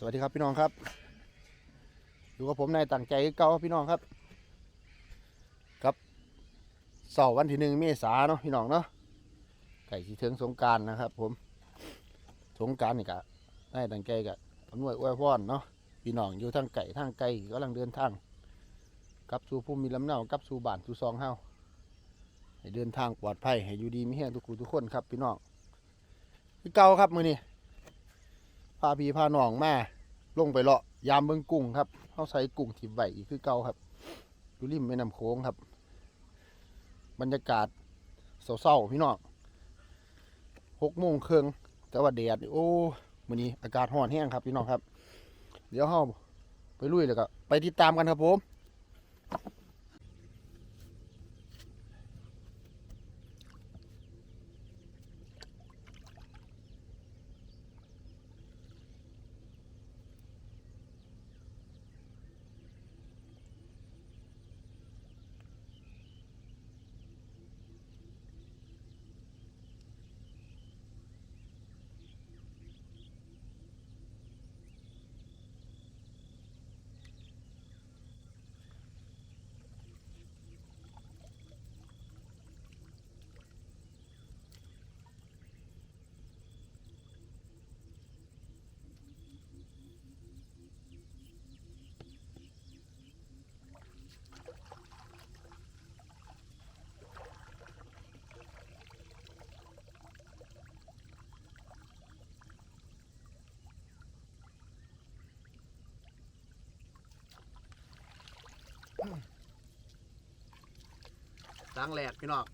สวัสดีครับพี่น้องครับ อยู่กับผมนายตั้งใจเก่าพี่น้องครับ ครับเสาร์วันที่หนึ่งเมษาเนาะพี่น้องเนาะไก่ที่ถึงสงการนะครับ ผม สงการนี่กะนายตั้งใจกะอำนวยอวยพรเนาะพี่น้องอยู่ทางไก่ทางไกลกำลังเดินทางกลับสู่ภูมิลำเนากลับสู่บ้านสู่ซองเฮาให้เดินทางปลอดภัยให้อยู่ดีมีแห้งทุกคู่ทุกคนครับพี่น้องคือเก่าครับมือนี้พาพี่พาน้องมา ลงไปเลาะยามเบิ้งกุ้งครับเขาใส่กุ้งที่ไหวอีกคือเก่าครับอยู่ริมแม่น้ำโค้งครับ บรรยากาศเศร้าๆพี่น้องหกโมงครึ่งแต่ว่าแดดโอ้มื้อนี้อากาศร้อนแห้งครับพี่น้องครับ เดี๋ยวเฮาไปลุยแล้วก็ไปติดตามกันครับผม ล้างแหลกพี่น้อง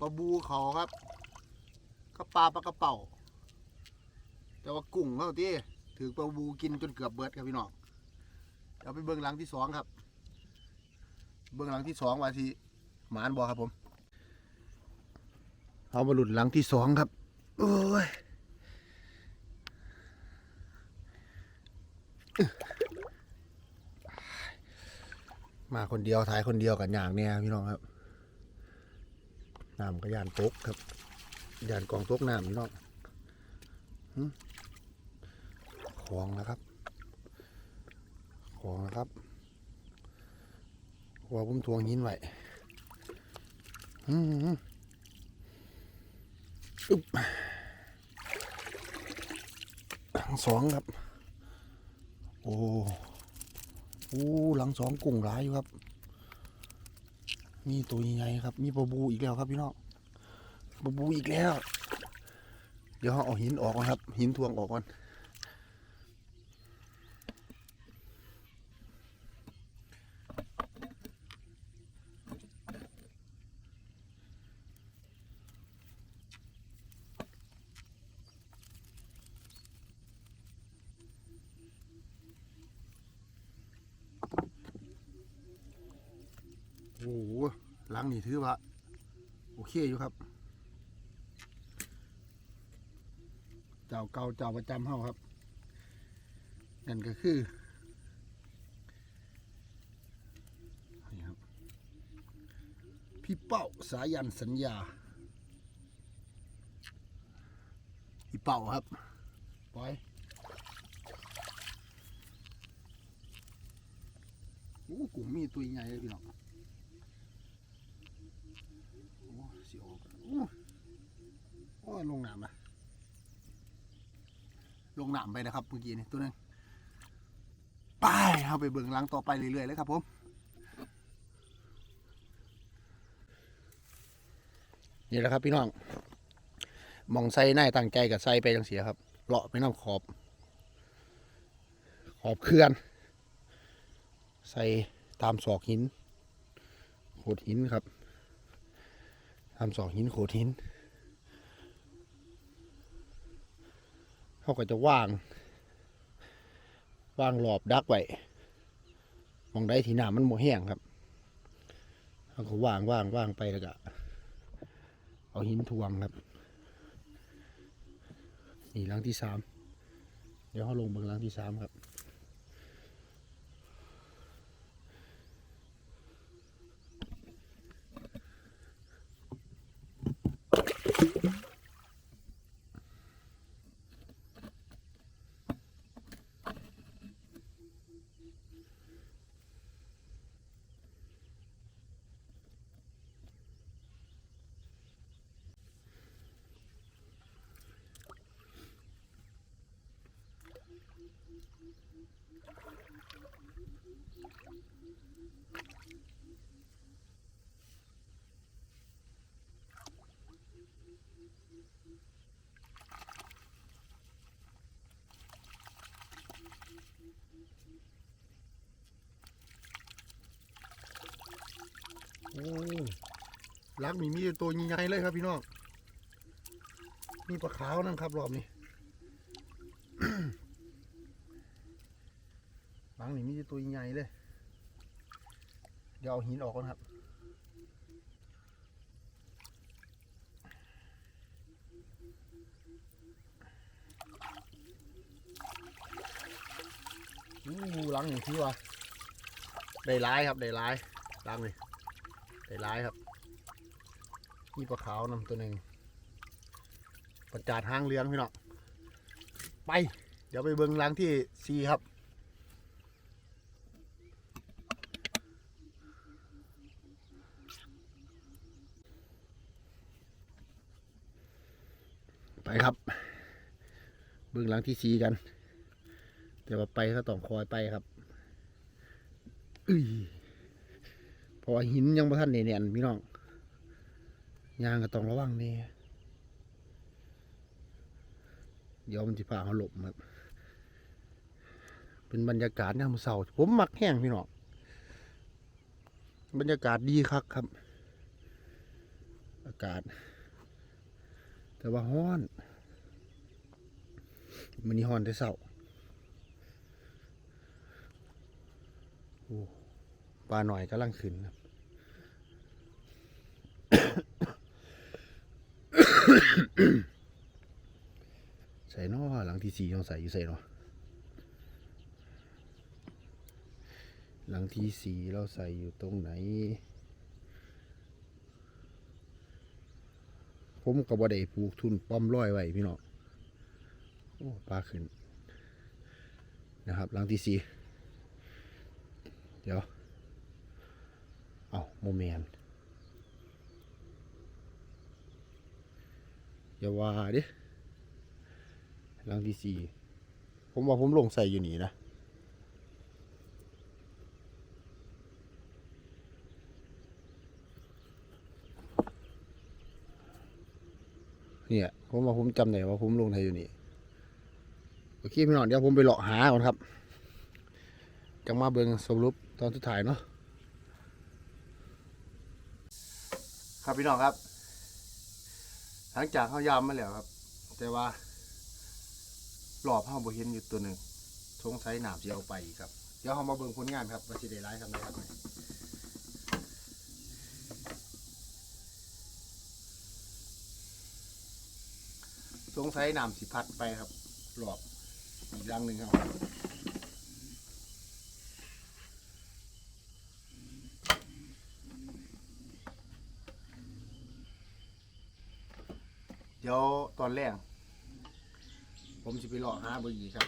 ปลาบูเขาครับก็ปลาปลากระเป๋า แต่ว่ากุ้งเขาที่ถือปลาบูกินจนเกือบเบิดครับพี่น้องเดี๋ยวไปเบื้องหลังที่สองครับ เบื้องหลังที่สองว่าที่หมานบอครับผมเอามาหลุดหลังที่สองครับโอ้ย มาคนเดียวถ่ายคนเดียวกันอย่างเนี่ยพี่น้องครับน้ำก็ยานตกครับยานกองตกน้ำพี่น้องหึของนะครับ ของนะครับว่าผมทวงหินไหวอืมอึ๊บหลังสองครับ โอ้ อ้หลังสองกุ่งหลายอยู่ครับมีตัวใหญ่ครับ มีปลาบูอีกแล้วครับพี่น้องปลาบูอีกแล้ว เดี๋ยวเราเอาหินออกก่อนครับ หินทวงออกก่อน อ้โหหลังนี่ถือว่า โอเคอยู่ครับ เจ้าเก่าเจ้าประจำเฮาครับนั่นก็คือนี่ครับ พี่เป้าสายันสัญญาพี่เป้าครับปล่อยโอ้กูมีตัวใหญ่เลยพี่น้อง โอ้ สิออกโอ้ยลงน้ำนะลงน้ำไปนะครับเมื่อกี้นี่ตัวนึงไปเอาไปเบิ่งหลังต่อไปเรื่อยๆเลยครับผมนี่แหละครับพี่น้องมองใส่หน้าตั้งใจกับใส่ไปจังเสียครับเลาะไปน้ำขอบ ขอบเคลื่อน ใส่ตามศอกหินโขดหินครับ ทำสองหินโขดหินเขาก็จะว่าง ว่างหลอบดักไว้มองได้ที่น้ำมันโมแห้งครับเขาก็ว่างว่างว่างไปแล้วก็เอาหินทวงครับ นี่ลังที่สามเดี๋ยวเขาลงเบนหลังที่สามครับ โอ้ลักมีมีตัวใหญ่เลยครับพี่น้อง มีปลาขาวนั่นครับรอบนี้ งนี่มีตัวใหญ่เลย เดี๋ยวเอาหินออกก่อนครับอู้ลังนี่ที่ว่าได้ร้ายครับได้ร้ายลังนี่ได้ร้ายครับมีปลาขาวนำตัวหนึ่งประจาดห้างเลี้ยงพี่น้องไป เดี๋ยวไปเบิ้งลังที่สี่ครับ ไปครับ เบื้องหลังที่สีกัน แต่ว่าไปก็ต้องคอยไปครับอุ้ยเพราะว่าหินยังบ่ทันเนียนพี่น้องยางก็ต้องระวังนี่เดี๋ยวมันจะพาเขาหลบครับเป็นบรรยากาศยามเสาร์ผมมักแห้งพี่น้องบรรยากาศดีคักครับ อากาศ แต่ว่าฮ้อนมันนี่ฮ้อนแต่เสาร์โอ้ปลาหน่อยกำลังขึ้นครับใส่นอหลังที่สี่ต้องใส่อยู่ใส่เนาะหลังที่สี่เราใส่อยู่ตรงไหน ผมก็บ่ได้ปลูกทุนป้อมร้อยไว้พี่น้องโอ้ปลาขึ้นนะครับหลังที่สี่เดี๋ยว เอาโมเมนอย่าว่าดิหลังที่สี่ผมว่าผมลงใส่อยู่นี่นะ เนี่ยผมว่าผมจำได้ว่าผมลงไทยอยู่นี่โอเคพี่น้องเดี๋ยวผมไปเลาะหาก่อนครับจังมาเบิ่งสรุปตอนสุดท้ายเนาะครับพี่น้องครับ หลังจากเข้ายามมาแล้วครับ แต่ว่าหลอบเขาบเห็นอยู่ตัวหนึ่งสงสัยหนามจะเอาไปครับ เดี๋ยวเขามาเบิ่งผลงานครับว่าสิได้ร้ายทำไรครับเนี่ย สงสัยนามสิพัดไปครับหลอบอีกรังหนึ่งครับเดี๋ยวตอนแรกผมจะไปหลอกหาเบอร์อีครับ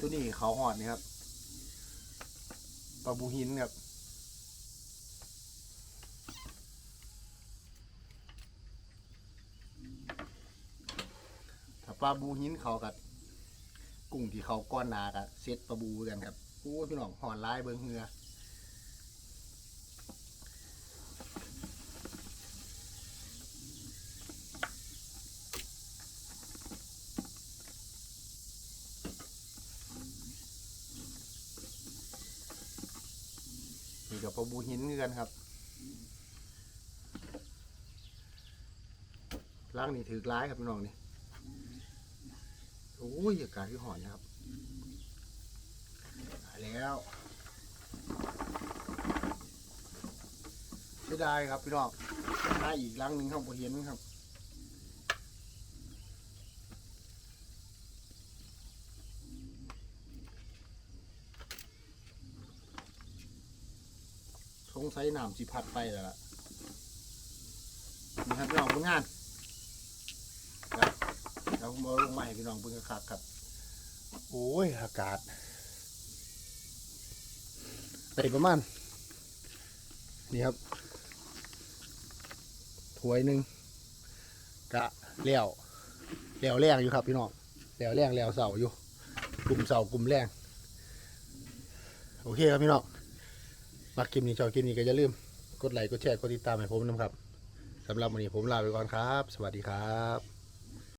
ตัวนี้เขาหอดนี่ครับปลาบูหินครับถ้าปลาบูหินเขากับกุ้งที่เขาก้อนหนากับเซตปลาบูกันครับโอ้พี่น้องหอนลายเบิงเหือนี่ กับปลาบูหินคือกันครับล่างนี่ถือร้ายครับพี่น้องนี่โอ้ยอากาศที่หอนนะครับหายแล้วเสียดายครับพี่น้องได้อีกลังหนึ่งครับผมเห็นครับ งสัยน้ำสิพัดไปแล้วล่ะนี่ครับพี่น้องผลงานครับเรามาลงมาให้พี่น้องเบิ่งคักครับ โอ้ยอากาศได้ประมาณนี่ครับถ้วยหนึ่งกะเลี้ยวเลี้ยวแรงอยู่ครับพี่น้องเลี้ยวแรงเลี้ยวเสาอยู่กลุ่มเสากลุ่มแรงโอเคครับพี่น้อง มากิปนี้ชอบกินนี้ก็อย่าลืม กดไลค์กดแชร์กดติดตามให้ผมนะครับสำหรับวันนี้ผมลาไปก่อนครับ สวัสดีครับ